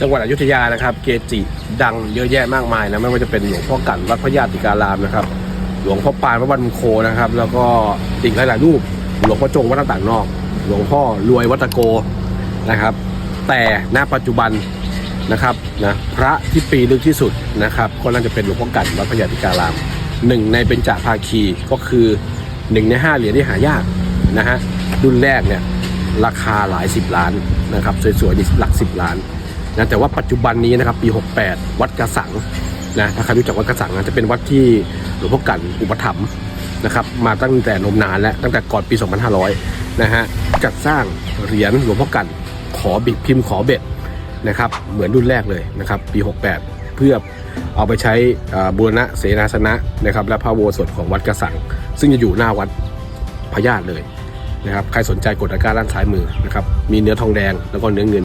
จังหวัดอยุธยานะครับ เกจิดังเยอะแยะมากมายนะไม่ว่าจะเป็นหลวงพ่อกันวัดพระญาติการามนะครับ หลวงพ่อปานวัดบันโคนะครับ แล้วก็อีกหลายๆรูปหลวงพ่อจงวัดต่างๆนอก หลวงพ่อรวยวัดตะโกนะครับ แต่ณปัจจุบันนะครับนะพระที่ปีลึกที่สุดนะครับก็น่าจะเป็นหลวงพ่อกันวัดพระญาติการามหนึ่งในเบญจภาคีก็คือหนึ่งในห้าเหรียญที่หายากนะฮะรุ่นแรกเนี่ยราคาหลายสิบล้านนะครับสวยๆหลักสิบล้าน นะแต่ว่าปัจจุบันนี้นะครับปี 68 วัดกระสังนะถ้าใครรู้จักวัดกระสังนะจะเป็นวัดที่หลวงพ่อกันอุปถัมภ์นะครับมาตั้งแต่นมนานแล้วตั้งแต่ก่อนปี 2500 นะฮะจัดสร้างเหรียญหลวงพ่อกันขอบิกพิมพ์ขอเบ็ดนะครับเหมือนรุ่นแรกเลยนะครับปี 68 เพื่อเอาไปใช้บูรณะเสนาสนะนะครับและพระโบสถของวัดกระสัง ซึ่งจะอยู่หน้าวัดพญาติเลยนะครับใครสนใจกดตะกร้าด้านซ้ายมือนะครับมีเนื้อทองแดงแล้วก็เนื้อเงิน